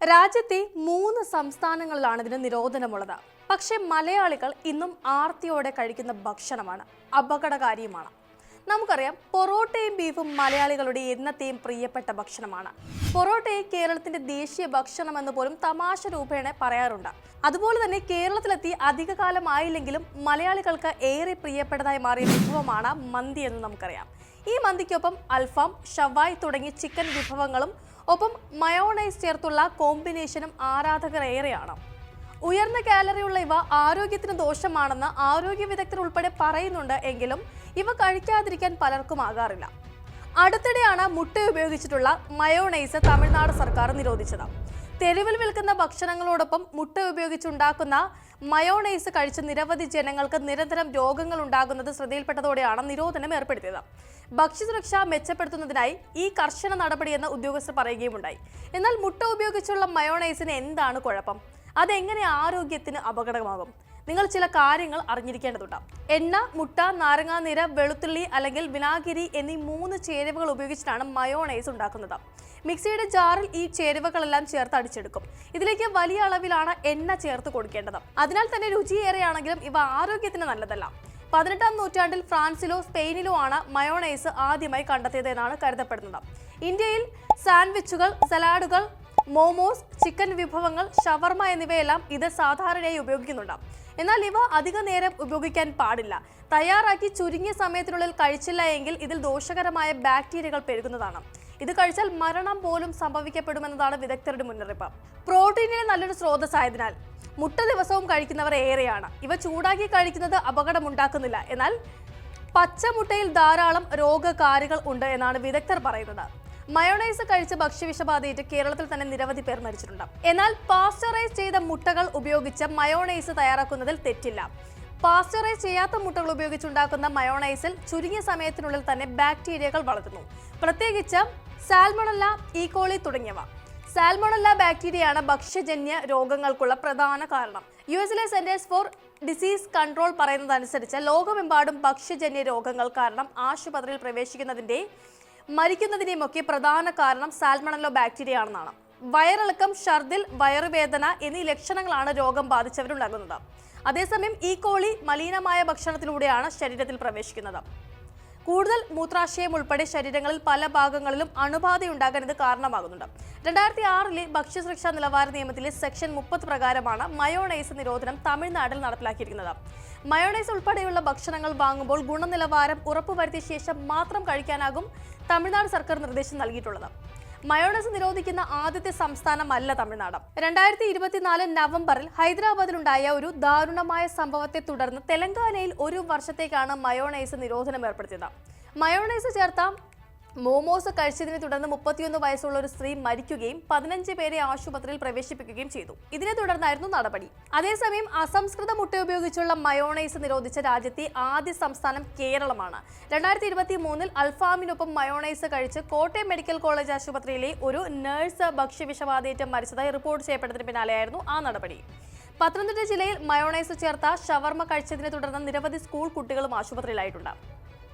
രാജ്യത്തെ മൂന്ന് സംസ്ഥാനങ്ങളിലാണ് ഇതിന് നിരോധനമുള്ളത്. പക്ഷേ മലയാളികൾ ഇന്നും ആർത്തിയോടെ കഴിക്കുന്ന ഭക്ഷണമാണ്. അപകടകാരിയുമാണ്. നമുക്കറിയാം പൊറോട്ടയും ബീഫും മലയാളികളുടെ എന്നത്തെയും പ്രിയപ്പെട്ട ഭക്ഷണമാണ്. പൊറോട്ടയെ കേരളത്തിന്റെ ദേശീയ ഭക്ഷണം എന്ന് പോലും തമാശ രൂപേണ പറയാറുണ്ട്. അതുപോലെ തന്നെ കേരളത്തിലെത്തി അധികകാലമായില്ലെങ്കിലും മലയാളികൾക്ക് ഏറെ പ്രിയപ്പെട്ടതായി മാറിയ വിഭവമാണ് മന്തി എന്ന് നമുക്കറിയാം. ഈ മന്തിക്കൊപ്പം അൽഫാം ഷവായ് തുടങ്ങിയ ചിക്കൻ വിഭവങ്ങളും ഒപ്പം മയോണൈസ് ചേർത്തുള്ള കോമ്പിനേഷനും ആരാധകർ ഏറെയാണ്. ഉയർന്ന കാലറിയുള്ള ഇവ ആരോഗ്യത്തിന് ദോഷമാണെന്ന് ആരോഗ്യ വിദഗ്ധർ ഉൾപ്പെടെ പറയുന്നുണ്ട് എങ്കിലും ഇവ കഴിക്കാതിരിക്കാൻ പലർക്കും ആകാറില്ല. അടുത്തിടെയാണ് മുട്ട ഉപയോഗിച്ചിട്ടുള്ള മയോണൈസ് തമിഴ്നാട് സർക്കാർ നിരോധിച്ചത്. തെരുവിൽ വിൽക്കുന്ന ഭക്ഷണങ്ങളോടൊപ്പം മുട്ട ഉപയോഗിച്ചുണ്ടാക്കുന്ന മയോണൈസ് കഴിച്ച് നിരവധി ജനങ്ങൾക്ക് നിരന്തരം രോഗങ്ങൾ ഉണ്ടാകുന്നത് ശ്രദ്ധയിൽപ്പെട്ടതോടെയാണ് നിരോധനം ഏർപ്പെടുത്തിയത്. ഭക്ഷ്യസുരക്ഷ മെച്ചപ്പെടുത്തുന്നതിനായി ഈ കർശന നടപടിയെന്ന് ഉദ്യോഗസ്ഥർ പറയുകയുമുണ്ടായി. എന്നാൽ മുട്ട ഉപയോഗിച്ചുള്ള മയോണൈസിന് എന്താണ് കുഴപ്പം? അതെങ്ങനെ ആരോഗ്യത്തിന് അപകടമാകും നിങ്ങൾ ചില കാര്യങ്ങൾ അറിഞ്ഞിരിക്കേണ്ടതുണ്ട്. എണ്ണ മുട്ട നാരങ്ങാനീര് വെളുത്തുള്ളി അല്ലെങ്കിൽ വിനാഗിരി എന്നീ മൂന്ന് ചേരുവകൾ ഉപയോഗിച്ചിട്ടാണ് മയോണൈസ് ഉണ്ടാക്കുന്നത്. മിക്സിയുടെ ജാറിൽ ഈ ചേരുവകളെല്ലാം ചേർത്ത് അടിച്ചെടുക്കും. ഇതിലേക്ക് വലിയ അളവിലാണ് എണ്ണ ചേർത്ത് കൊടുക്കേണ്ടത്. അതിനാൽ തന്നെ രുചിയേറെയാണെങ്കിലും ഇവ ആരോഗ്യത്തിന് നല്ലതല്ല. പതിനെട്ടാം നൂറ്റാണ്ടിൽ ഫ്രാൻസിലോ സ്പെയിനിലോ ആണ് മയോണൈസ് ആദ്യമായി കണ്ടെത്തിയത് എന്നാണ് കരുതപ്പെടുന്നത്. ഇന്ത്യയിൽ സാൻഡ്വിച്ചുകൾ സലാഡുകൾ മോമോസ് ചിക്കൻ വിഭവങ്ങൾ ഷവർമ എന്നിവയെല്ലാം ഇത് സാധാരണയായി ഉപയോഗിക്കുന്നുണ്ട്. എന്നാൽ ഇവ അധിക നേരം ഉപയോഗിക്കാൻ പാടില്ല. തയ്യാറാക്കി ചുരുങ്ങിയ സമയത്തിനുള്ളിൽ കഴിച്ചില്ല എങ്കിൽ ഇതിൽ ദോഷകരമായ ബാക്ടീരിയകൾ പെരുകുന്നതാണ്. ഇത് കഴിച്ചാൽ മരണം പോലും സംഭവിക്കപ്പെടുമെന്നതാണ് വിദഗ്ധരുടെ മുന്നറിയിപ്പ്. പ്രോട്ടീനിലെ നല്ലൊരു സ്രോതസ്സായതിനാൽ മുട്ട ദിവസവും കഴിക്കുന്നവർ ഏറെയാണ്. ഇവ ചൂടാക്കി കഴിക്കുന്നത് അപകടമുണ്ടാക്കുന്നില്ല. എന്നാൽ പച്ചമുട്ടയിൽ ധാരാളം രോഗകാരികൾ ഉണ്ട് എന്നാണ് വിദഗ്ധർ പറയുന്നത്. മയോണൈസ് കഴിച്ച് ഭക്ഷ്യവിഷബാധയേറ്റ് കേരളത്തിൽ തന്നെ നിരവധി പേർ മരിച്ചിട്ടുണ്ട്. എന്നാൽ പാസ്റ്ററൈസ് ചെയ്ത മുട്ടകൾ ഉപയോഗിച്ച് മയോണൈസ് തയ്യാറാക്കുന്നതിൽ തെറ്റില്ല. പാസ്ചറൈസ് ചെയ്യാത്ത മുട്ടകൾ ഉപയോഗിച്ചുണ്ടാക്കുന്ന മയോണൈസിൽ ചുരുങ്ങിയ സമയത്തിനുള്ളിൽ തന്നെ ബാക്ടീരിയകൾ വളരുന്നു. പ്രത്യേകിച്ച് സാൽമണല്ല ഈകോളി തുടങ്ങിയവ. സാൽമണല്ല ബാക്ടീരിയയാണ് ഭക്ഷ്യജന്യ രോഗങ്ങൾക്കുള്ള പ്രധാന കാരണം. യു എസിലെ സെന്റേഴ്സ് ഫോർ ഡിസീസ് കൺട്രോൾ പറയുന്നതനുസരിച്ച് ലോകമെമ്പാടും ഭക്ഷ്യജന്യ രോഗങ്ങൾ കാരണം ആശുപത്രിയിൽ പ്രവേശിക്കുന്നതിന്റെയും മരിക്കുന്നതിന്റെയും ഒക്കെ പ്രധാന കാരണം സാൽമണല്ലോ ബാക്ടീരിയ ആണെന്നാണ്. വയറിളക്കം ഷർദിൽ വയറുവേദന എന്നീ ലക്ഷണങ്ങളാണ് രോഗം ബാധിച്ചവരുണ്ടാകുന്നത് അതേസമയം ഈ കോളി മലിനമായ ഭക്ഷണത്തിലൂടെയാണ് ശരീരത്തിൽ പ്രവേശിക്കുന്നത്. കൂടുതൽ മൂത്രാശയം ഉൾപ്പെടെ ശരീരങ്ങളിൽ പല ഭാഗങ്ങളിലും അണുബാധയുണ്ടാകാൻ ഇത് കാരണമാകുന്നുണ്ട്. രണ്ടായിരത്തി ആറിലെ ഭക്ഷ്യസുരക്ഷാ നിലവാര നിയമത്തിലെ സെക്ഷൻ മുപ്പത് പ്രകാരമാണ് മയോണൈസ് നിരോധനം തമിഴ്നാട്ടിൽ നടപ്പിലാക്കിയിരിക്കുന്നത്. മയോണൈസ് ഉൾപ്പെടെയുള്ള ഭക്ഷണങ്ങൾ വാങ്ങുമ്പോൾ ഗുണനിലവാരം ഉറപ്പുവരുത്തിയ ശേഷം മാത്രം കഴിക്കാനാകും തമിഴ്നാട് സർക്കാർ നിർദ്ദേശം നൽകിയിട്ടുള്ളത്. മയോണൈസ് നിരോധിക്കുന്ന ആദ്യത്തെ സംസ്ഥാനമല്ല തമിഴ്നാട്. രണ്ടായിരത്തി ഇരുപത്തിനാല് നവംബറിൽ ഹൈദരാബാദിലുണ്ടായ ഒരു ദാരുണമായ സംഭവത്തെ തുടർന്ന് തെലങ്കാനയിൽ ഒരു വർഷത്തേക്കാണ് മയോണൈസ് നിരോധനം ഏർപ്പെടുത്തിയത്. മയോണൈസ് ചേർത്ത മോമോസ് കഴിച്ചതിനെ തുടർന്ന് മുപ്പത്തിയൊന്ന് വയസ്സുള്ള ഒരു സ്ത്രീ മരിക്കുകയും പതിനഞ്ച് പേരെ ആശുപത്രിയിൽ പ്രവേശിപ്പിക്കുകയും ചെയ്തു. ഇതിനെ തുടർന്നായിരുന്നു നടപടി. അതേസമയം അസംസ്കൃത മുട്ട ഉപയോഗിച്ചുള്ള മയോണൈസ് നിരോധിച്ച രാജ്യത്തെ ആദ്യ സംസ്ഥാനം കേരളമാണ്. രണ്ടായിരത്തി ഇരുപത്തി മൂന്നിൽ അൽഫാമിനൊപ്പം മയോണൈസ് കഴിച്ച് കോട്ടയം മെഡിക്കൽ കോളേജ് ആശുപത്രിയിലെ ഒരു നഴ്സ് ഭക്ഷ്യവിഷബാധയേറ്റ് മരിച്ചതായി റിപ്പോർട്ട് ചെയ്യപ്പെട്ടതിന് പിന്നാലെയായിരുന്നു ആ നടപടി. പത്തനംതിട്ട ജില്ലയിൽ മയോണൈസ് ചേർത്ത ഷവർമ കഴിച്ചതിനെ തുടർന്ന് നിരവധി സ്കൂൾ കുട്ടികളും ആശുപത്രിയിലായിട്ടുണ്ട്.